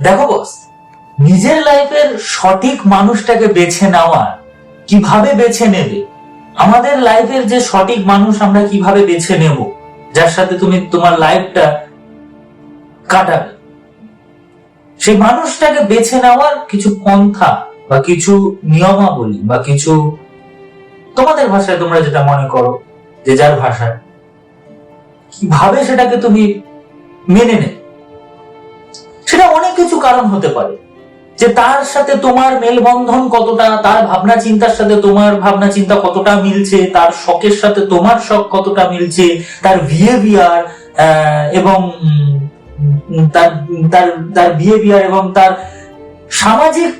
দেখো বস নিজের লাইফের সঠিক মানুষটাকে বেছে নেওয়া কীভাবে বেছে নেবে? আমাদের লাইফের যে সঠিক মানুষ আমরা কীভাবে বেছে নেব? যার সাথে তুমি তোমার লাইফটা কাটাবে। সেই মানুষটাকে বেছে নেওয়ার কিছু পন্থা বা কিছু নিয়মাবলী বা কিছু তোমাদের ভাষায় তোমরা যেটা মনে করো, যে যার ভাষায়, কীভাবে সেটাকে তুমি মেনে নেবে? সেটা অনেক কিছু কারণ হতে পারে। যে তার সাথে তোমার মেলবন্ধন কতটা, তার ভাবনা চিন্তার সাথে তোমার ভাবনা চিন্তা কতটা মিলছে, তার শখের সাথে তোমার শখ কতটা মিলছে, তার বিহেভিয়ার এবং তার তার তার বিহেভিয়ার এবং তার সামাজিক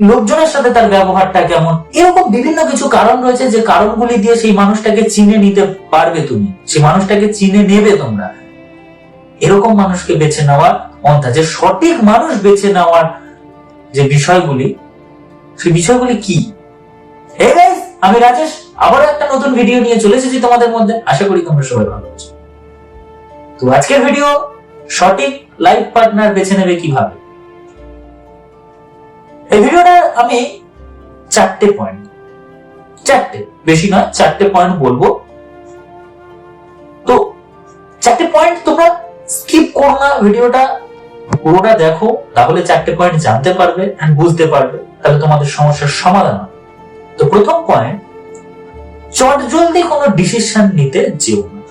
লোকজনের সাথে তার ব্যবহারটা কেমন, এরকম বিভিন্ন কিছু কারণ রয়েছে যে কারণগুলি দিয়ে সেই মানুষটাকে চিনে নিতে পারবে তুমি। সেই মানুষটাকে চিনে নেবে তোমরা। এরকম মানুষকে বেছে নেওয়ার পন্থা যে সঠিক মানুষ বেছে নেওয়ার যে বিষয়গুলি, সেই বিষয়গুলি কি? হে গাইস আমি রাজেশ। আবার একটা নতুন ভিডিও নিয়ে চলে এসেছি তোমাদের মধ্যে। আশা করি তোমরা সবাই ভালো আছো। তো আজকের ভিডিও সঠিক লাইফ পার্টনার বেছে নেবে কীভাবে? এই ভিডিওটা আমি চারটে পয়েন্ট চারটে, বেশি নয়, চারটে পয়েন্ট বলব। তো চারটে পয়েন্ট তোমরা স্কিপ করো না ভিডিওটা পুরোটা দেখো, তাহলে চারটে পয়েন্ট জানতে পারবে এন্ড বুঝতে পারবে। তাহলে তোমাদের সমস্যার সমাধান হবে। তো প্রথম পয়েন্ট চট জলদি কোনো ডিসিশন নিতে যেও না।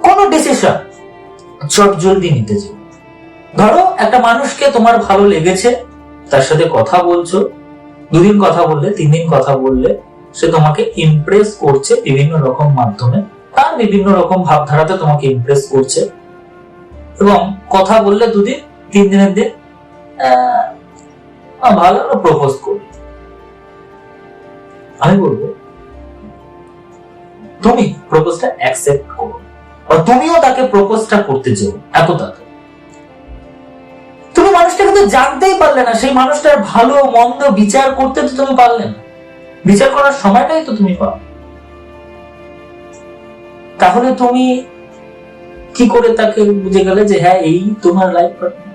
কোনো ডিসিশন চট জলদি নিতে যেও ধরো একটা মানুষকে তোমার ভালো লেগেছে, তার সাথে কথা বলছো, দুদিন কথা বললে, তিন দিন কথা বললে, সে তোমাকে ইমপ্রেস করছে বিভিন্ন রকম মাধ্যমে। তার বিভিন্ন রকম ভাবধারাতে তোমাকে ইমপ্রেস করছে। এবং কথা বললে দুদিন, তিন দিনের দিন ভালো প্রপোজ করবে আমি বলব, তুমি প্রপোজটা অ্যাকসেপ্ট করো। আর তুমিও তাকে প্রপোজটা করতে এত তাড়াতাড়ি। তুমি মানুষটাকে তো জানতেই পারলে না, সেই মানুষটার ভালো, মন্দ বিচার করতে তো তুমি পারলে না। বিচার করার সময়টাই তো তুমি পাও তাহলে তুমি কি করে তাকে বুঝে গেলে যে হ্যাঁ এই তোমার লাইফ পার্টনার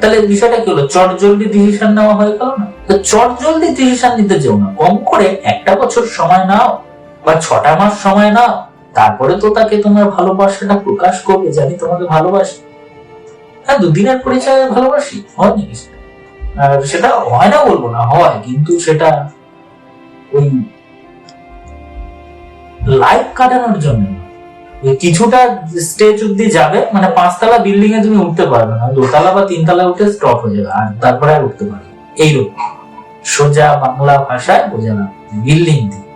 তাহলে বিষয়টা কি হলো? চট জলদি ডিসিশন নেওয়া হয়ে গেল না? তো চট জলদি ডিসিশন নিতে যেও না। কম করে একটা বছর সময় নাও বা ছটা মাস সময় নাও। তারপরে তো তাকে তোমার ভালোবাসাটা প্রকাশ করবে জানি তোমাকে ভালোবাসি। হ্যাঁ দুদিনের পরিচয়ে ভালোবাসি, হয় নাকি? আর সেটা হয় না বলব না, হয়। কিন্তু সেটা ওই লাইফ কাটানোর জন্য কিছুটা স্টেজ অব্দি যাবে মানে পাঁচতলা বিল্ডিং এ তুমি উঠতে পারবে না। দোতলা বা তিনতলা উঠে স্টপ হয়ে যাবে, আর তারপরে আর উঠতে পারবে এইরকম। সোজা বাংলা ভাষায় বোঝা না বিল্ডিং দিয়ে।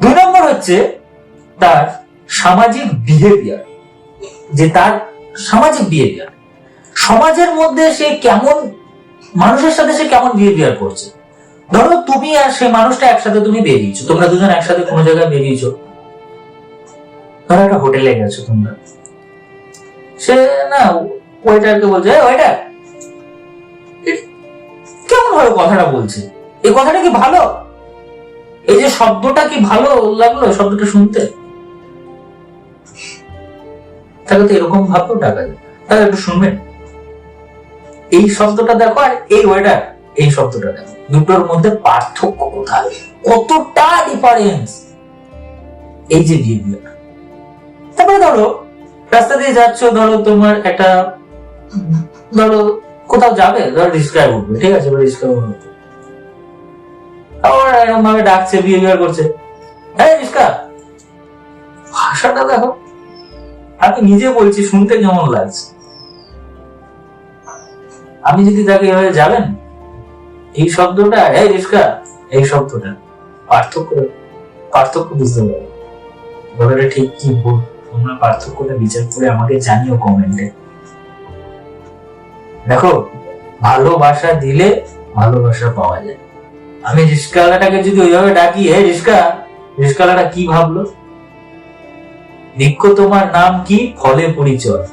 দুই নম্বর হচ্ছে তার সামাজিক বিহেভিয়ার যে তার সামাজিক বিহেভিয়ার সমাজের মধ্যে সে কেমন, মানুষের সাথে সে কেমন বিহেভিয়ার করছে? ধরো তুমি আর সেই মানুষটা একসাথে তুমি বেরিয়েছো, তোমরা দুজন একসাথে কোনো জায়গায় বেরিয়েছো। ধরো একটা হোটেলে গেছো তোমরা। সে না ওয়েটারকে বলছে ওয়েটার কেমন ভাবে কথাটা বলছে? এই কথাটা কি ভালো? এই যে শব্দটা কি ভালো লাগল শব্দটা শুনতে? তাহলে তো এরকম ভাবতেও টাকা যায় তাহলে একটু শুনবেন এই শব্দটা দেখো, আর এই ওয়েটার এই শব্দটা দেখো। দুটোর মধ্যে পার্থক্য কোথায়? কতটা ডিফারেন্স এই যে বিহেভিয়ার তারপরে ধরো, রাস্তা দিয়ে যাচ্ছ, ধরো তোমার একটা, ধরো কোথাও যাবে, ধরো রিস্কায় উঠবে ঠিক আছে? আবার এরকম ভাবে ডাকছে বিহেভিয়ার করছে। হ্যাঁ রিস্কা, ভাষাটা দেখো। আমি নিজে বলছি, শুনতে কেমন লাগছে? আমি যদি তাকে এভাবে যাবেন, এই শব্দটা, এই রিস্কা, এই শব্দটা, পার্থক্য পার্থক্য বুঝতে পারবে। ঠিক কি ভুল তোমরা পার্থক্যটা বিচার করে আমাকে জানিও কমেন্টে দেখো, ভালোবাসা দিলে ভালোবাসা পাওয়া যায়। আমি রিস্কাওয়ালাটাকে যদি ওইভাবে ডাকি, হে রিস্কা রিস্কাওয়ালাটা কি ভাবলো? দীক্ষ তোমার নাম কি, ফলে পরিচয়।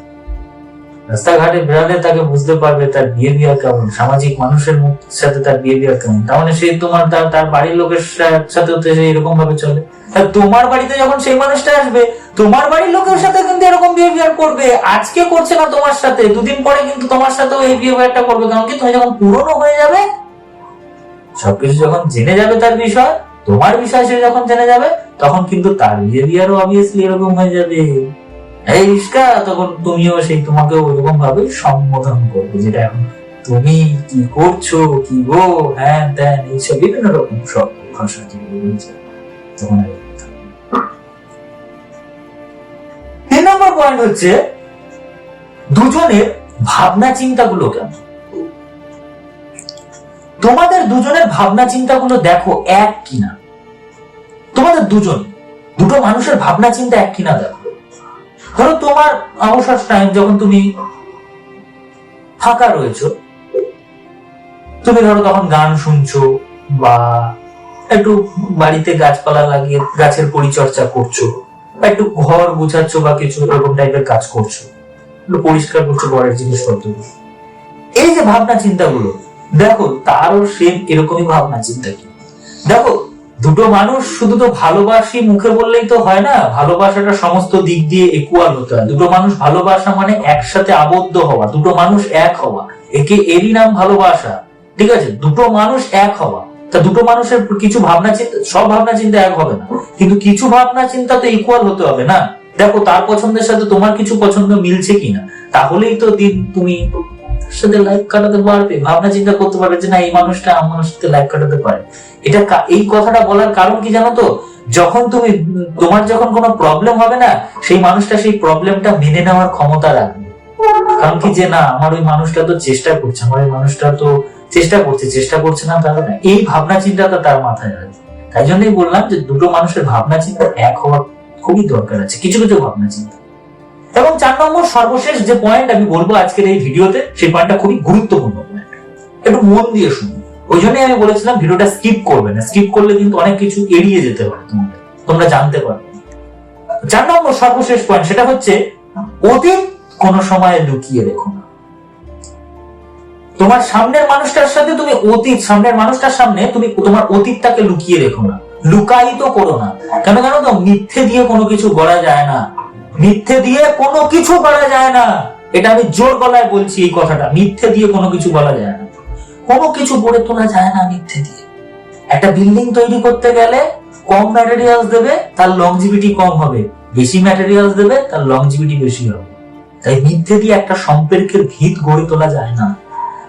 রাস্তাঘাটে বেড়ালে তাকে বুঝতে পারবে তার বিহেভিয়ার কেমন, সামাজিক মানুষের সাথে তার বিহেভিয়ার কেমন। তার মানে সে তোমার, তার বাড়ির লোকের সাথে এরকম ভাবে চলে। আর তোমার বাড়িতে যখন সেই মানুষটা আসবে, তোমার বাড়ির লোকের সাথে কিন্তু এরকম বিহেভিয়ার করবে। আজকে করছে না তোমার সাথে, দুদিন পরে কিন্তু তোমার সাথেও এই বিহেভিয়ারটা করবে। কারণ কি, তুমি যখন পুরনো হয়ে যাবে, সবকিছু যখন জেনে যাবে তার বিষয়, তোমার বিষয় সে যখন জেনে যাবে, তখন কিন্তু তার বিহেভিয়ারও অবভিয়াসলি এরকম হয়ে যাবে। এই রিস্কা, তখন তুমিও সেই তোমাকে ওইরকম ভাবে সম্বোধন করবে, যেটা এখন তুমি কি করছ, কি গো, হ্যান ত্যান, এইসব বিভিন্ন রকম সব ভাষা যেগুলো রয়েছে, তখন পয়েন্ট হচ্ছে, দুজনের ভাবনা চিন্তাগুলো কেমন? তোমাদের দুজনের ভাবনা দেখো এক কিনা? তোমাদের দুজন, দুটো মানুষের ভাবনা চিন্তা এক কিনা দেখো। ধরো তোমার অবসর টাইম যখন তুমি ফাঁকা রয়েছো, তুমি ধরো তখন গান শুনছো বা একটু বাড়িতে গাছপালা লাগিয়ে গাছের পরিচর্যা করছ। বা একটু ঘর গুছাচ্ছো বা কিছু এরকম টাইপের কাজ করছ পরিষ্কার করছ ঘরের জিনিসপত্র এই যে ভাবনা চিন্তাগুলো, দেখো তারও সেম এরকমই ভাবনা চিন্তা কি? দেখো, দুটো মানুষ শুধু তো ভালোবাসি মুখে বললেই তো হয় না, ভালোবাসাটা সমস্ত দিক দিয়ে ইকুয়াল হতে হয়। দুটো মানুষ ভালোবাসা মানে একসাথে আবদ্ধ হওয়া, দুটো মানুষ এক হওয়া। একে এরই নাম ভালোবাসা, ঠিক আছে? দুটো মানুষ এক হওয়া। তা দুটো মানুষের কিছু ভাবনা চিন্তা সব ভাবনা চিন্তা এক হবে না। কিন্তু কিছু ভাবনা চিন্তা তো ইকুয়াল হতে হবে না। দেখো, তার পছন্দের সাথে তোমার কিছু পছন্দ মিলছে কিনা? তাহলেই তো দিন তুমি সাথে লাইফ কাটাতে পারবে। ভাবনা চিন্তা করতে পারবে যে না, এই মানুষটা আমার সাথে লাইফ কাটাতে পারে। এটা এই কথাটা বলার কারণ কি জানো তো? যখন তুমি, তোমার যখন কোনো প্রবলেম হবে না, সেই মানুষটা সেই প্রবলেমটা মেনে নেওয়ার ক্ষমতা রাখবে। কারণ কি যে না, আমার ওই মানুষটা তো চেষ্টা করছে, আমার ওই মানুষটা তো চেষ্টা করছে চেষ্টা করছে না তাহলে এই ভাবনা চিন্তাটা তার মাথায় আছে তাই জন্যই বললাম যে দুটো মানুষের ভাবনা চিন্তা এক হওয়া খুবই দরকার আছে, কিছু কিছু ভাবনা চিন্তা। এবং চার নম্বর সর্বশেষ যে পয়েন্ট আমি বলব আজকের এই ভিডিওতে, সেই পয়েন্টটা খুবই গুরুত্বপূর্ণ পয়েন্ট একটু মন দিয়ে শুনুন। ওই জন্যই আমি বলেছিলাম ভিডিওটা স্কিপ করবে না। স্কিপ করলে কিন্তু অনেক কিছু এড়িয়ে যেতে পারে তোমাদের। তোমরা জানতে পারবে। চার নম্বর সর্বশেষ পয়েন্ট সেটা হচ্ছে অতীত কোনো সময় লুকিয়ে রেখো না। তোমার সামনের মানুষটার সাথে তুমি অতীত, সামনের মানুষটার সামনে তুমি তোমার অতীতটাকে লুকিয়ে রেখো না, লুকায়িত করো না। কেন জানো তো? মিথ্যে দিয়ে কোনো কিছু গড়া যায় না। মিথ্যে দিয়ে কোনো কিছু করা যায় না। এটা আমি জোর গলায় বলছি এই কথাটা। মিথ্যে দিয়ে কোনো কিছু বলা যায় না। কোনো কিছু গড়ে তোলা যায় না মিথ্যে দিয়ে। একটা বিল্ডিং তৈরি করতে গেলে কম ম্যাটেরিয়ালস দেবে, তার লংজিভিটি কম হবে। বেশি ম্যাটেরিয়ালস দেবে, তার লংজিভিটি বেশি হবে। তাই মিথ্যে দিয়ে একটা সম্পর্কের ভিত গড়ে তোলা যায় না।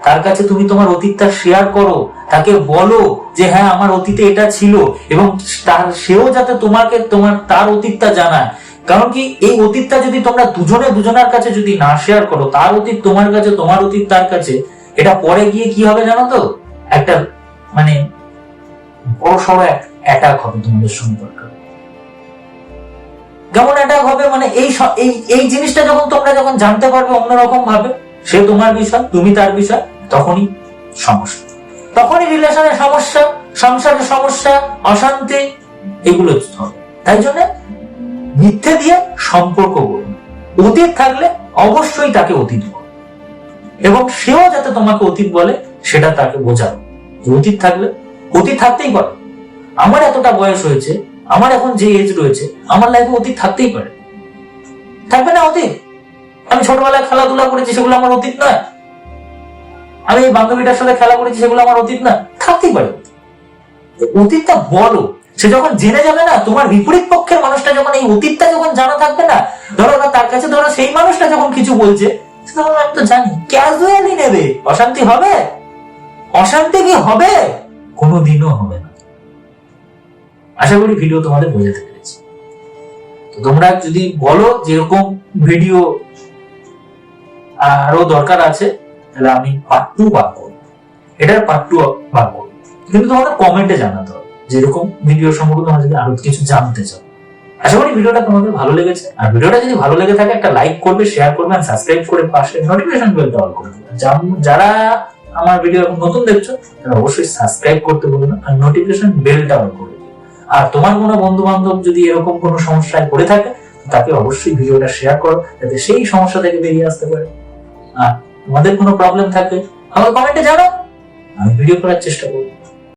তার কাছে তুমি তোমার অতীতটা শেয়ার করো, তাকে বলো যে হ্যাঁ আমার অতীতে এটা ছিল এবং তার, সেও যাতে তোমাকে তোমার, তার অতীতটা জানায়। কারণ কি, এই অতীতটা যদি তোমরা দুজনে দুজনের কাছে যদি না শেয়ার করো, তার অতীত তোমার কাছে, তোমার অতীত তার কাছে, এটা পরে গিয়ে কি হবে জানো তো? একটা মানে বড় সড় অ্যাটাক হবে তোমাদের সম্পর্কে। যেমন অ্যাটাক হবে মানে এই এই জিনিসটা যখন তোমরা যখন জানতে পারবে অন্যরকম ভাবে, সে তোমার বিষয়, তুমি তার বিষয় তখনই সমস্যা। তখনই রিলেশনের সমস্যা সংসারের সমস্যা, অশান্তি, এগুলো হবে। তাই জন্য মিথ্যে দিয়ে সম্পর্ক করুন অতীত থাকলে অবশ্যই তাকে অতীত বলো। এবং সেও যাতে তোমাকে অতীত বলে, সেটা তাকে বোঝাও। অতীত থাকলে, অতীত থাকতেই পারে। আমার এতটা বয়স হয়েছে, আমার এখন যে এজ রয়েছে, আমার লাইফে অতীত থাকতেই পারে। থাকবে না অতীত? আমি ছোটবেলায় খেলাধুলা করেছি, সেগুলো আমার অতীত নয়। আমি এই বান্ধবীটার সাথে খেলা করেছি সেগুলো আমার অতীত না। থাকতেই পারে। অতীতটা বলো। সে যখন জেনে যাবে না, তোমার বিপরীত পক্ষের মানুষটা যখন এই অতীতটা যখন জানা থাকবে না, ধরো না, তার কাছে ধরো সেই মানুষটা যখন কিছু বলছে তখন আমি তো জানি। ক্যাজুয়ালি নেবে। অশান্তি হবে? অশান্তি কি হবে? কোনোদিনও হবে না। আশা করি ভিডিও তোমাদের বোঝাতে পেরেছি। তোমরা যদি বলো যে এরকম ভিডিও আরও দরকার আছে তাহলে আমি পার্ট টু বার করব। এটার পার্ট টু বার করব। কিন্তু তোমাদের কমেন্টে জানাতে হবে যে এরকম ভিডিও সম্পর্কে তোমরা যদি আরও কিছু জানতে চাও। আশা করি ভিডিওটা তোমাদের ভালো লেগেছে। আর ভিডিওটা যদি ভালো লেগে থাকে, একটা লাইক করবে শেয়ার করবে আর সাবস্ক্রাইব করে পাশে নোটিফিকেশন বেলটা অল করে যারা আমার ভিডিও এখন নতুন দেখছ, তারা অবশ্যই সাবস্ক্রাইব করতে বলবে না, আর নোটিফিকেশন বেলটা অন করে আর তোমার কোনো বন্ধু বান্ধব যদি এরকম কোনো সমস্যায় পড়ে থাকে, তাকে অবশ্যই ভিডিওটা শেয়ার করো, যাতে সেই সমস্যা থেকে বেরিয়ে আসতে পারে। আর তোমাদের কোনো প্রবলেম থাকে আমার কমেন্টে জানাও। আমি ভিডিও করার চেষ্টা করব।